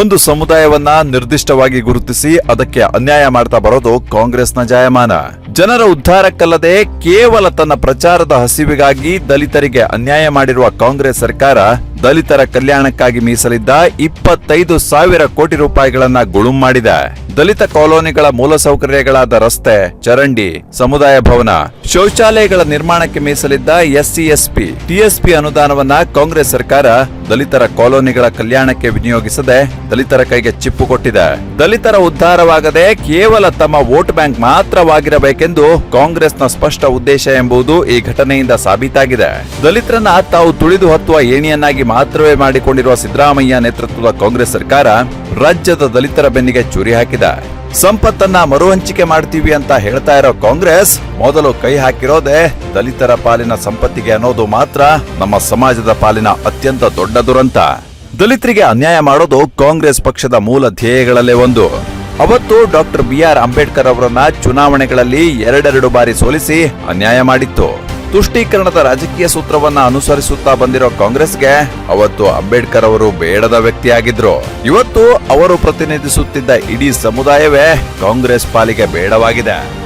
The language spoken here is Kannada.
ಒಂದು ಸಮುದಾಯವನ್ನ ನಿರ್ದಿಷ್ಟವಾಗಿ ಗುರುತಿಸಿ ಅದಕ್ಕೆ ಅನ್ಯಾಯ ಮಾಡ್ತಾ ಬರೋದು ಕಾಂಗ್ರೆಸ್ನ ಜಾಯಮಾನ. ಜನರ ಉದ್ಧಾರಕ್ಕಲ್ಲದೆ ಕೇವಲ ತನ್ನ ಪ್ರಚಾರದ ಹಸಿವಿಗಾಗಿ ದಲಿತರಿಗೆ ಅನ್ಯಾಯ ಮಾಡಿರುವ ಕಾಂಗ್ರೆಸ್ ಸರ್ಕಾರ ದಲಿತರ ಕಲ್ಯಾಣಕ್ಕಾಗಿ ಮೀಸಲಿದ್ದ ಇಪ್ಪತ್ತೈದು ಸಾವಿರ ಕೋಟಿ ರೂಪಾಯಿಗಳನ್ನ ಗುಳುಂ ಮಾಡಿದೆ ದಲಿತ ಕಾಲೋನಿಗಳ ಮೂಲಸೌಕರ್ಯಗಳಾದ ರಸ್ತೆ, ಚರಂಡಿ, ಸಮುದಾಯ ಭವನ, ಶೌಚಾಲಯಗಳ ನಿರ್ಮಾಣಕ್ಕೆ ಮೀಸಲಿದ್ದ ಎಸ್ಸಿ ಎಸ್ಪಿ ಟಿಎಸ್ಪಿ ಅನುದಾನವನ್ನ ಕಾಂಗ್ರೆಸ್ ಸರ್ಕಾರ ದಲಿತರ ಕಾಲೋನಿಗಳ ಕಲ್ಯಾಣಕ್ಕೆ ವಿನಿಯೋಗಿಸದೆ ದಲಿತರ ಕೈಗೆ ಚಿಪ್ಪು ಕೊಟ್ಟಿದೆ. ದಲಿತರ ಉದ್ಧಾರವಾಗದೆ ಕೇವಲ ತಮ್ಮ ವೋಟ್ ಬ್ಯಾಂಕ್ ಮಾತ್ರವಾಗಿರಬೇಕೆಂದು ಕಾಂಗ್ರೆಸ್ನ ಸ್ಪಷ್ಟ ಉದ್ದೇಶ ಎಂಬುದು ಈ ಘಟನೆಯಿಂದ ಸಾಬೀತಾಗಿದೆ. ದಲಿತರನ್ನ ತಾವು ತುಳಿದು ಹತ್ತುವ ಏಣಿಯನ್ನಾಗಿ ಮಾತ್ರವೇ ಮಾಡಿಕೊಂಡಿರುವ ಸಿದ್ದರಾಮಯ್ಯ ನೇತೃತ್ವದ ಕಾಂಗ್ರೆಸ್ ಸರ್ಕಾರ ರಾಜ್ಯದ ದಲಿತರ ಬೆನ್ನಿಗೆ ಚೂರಿ ಹಾಕಿದೆ. ಸಂಪತ್ತನ್ನ ಮರುಹಂಚಿಕೆ ಮಾಡ್ತೀವಿ ಅಂತ ಹೇಳ್ತಾ ಇರೋ ಕಾಂಗ್ರೆಸ್ ಮೊದಲು ಕೈ ಹಾಕಿರೋದೇ ದಲಿತರ ಪಾಲಿನ ಸಂಪತ್ತಿಗೆ ಅನ್ನೋದು ಮಾತ್ರ ನಮ್ಮ ಸಮಾಜದ ಪಾಲಿನ ಅತ್ಯಂತ ದೊಡ್ಡ ದುರಂತ. ದಲಿತರಿಗೆ ಅನ್ಯಾಯ ಮಾಡೋದು ಕಾಂಗ್ರೆಸ್ ಪಕ್ಷದ ಮೂಲ ಧ್ಯೇಯಗಳಲ್ಲೇ ಒಂದು. ಅವತ್ತು ಡಾಕ್ಟರ್ ಬಿ ಆರ್ ಅಂಬೇಡ್ಕರ್ ಅವರನ್ನ ಚುನಾವಣೆಗಳಲ್ಲಿ ಎರಡೆರಡು ಬಾರಿ ಸೋಲಿಸಿ ಅನ್ಯಾಯ ಮಾಡಿತ್ತು. ತುಷ್ಟೀಕರಣದ ರಾಜಕೀಯ ಸೂತ್ರವನ್ನ ಅನುಸರಿಸುತ್ತಾ ಬಂದಿರೋ ಕಾಂಗ್ರೆಸ್ಗೆ ಅವತ್ತು ಅಂಬೇಡ್ಕರ್ ಅವರು ಬೇಡದ ವ್ಯಕ್ತಿಯಾಗಿದ್ರು. ಇವತ್ತು ಅವರು ಪ್ರತಿನಿಧಿಸುತ್ತಿದ್ದ ಇಡೀ ಸಮುದಾಯವೇ ಕಾಂಗ್ರೆಸ್ ಪಾಲಿಗೆ ಬೇಡವಾಗಿದೆ.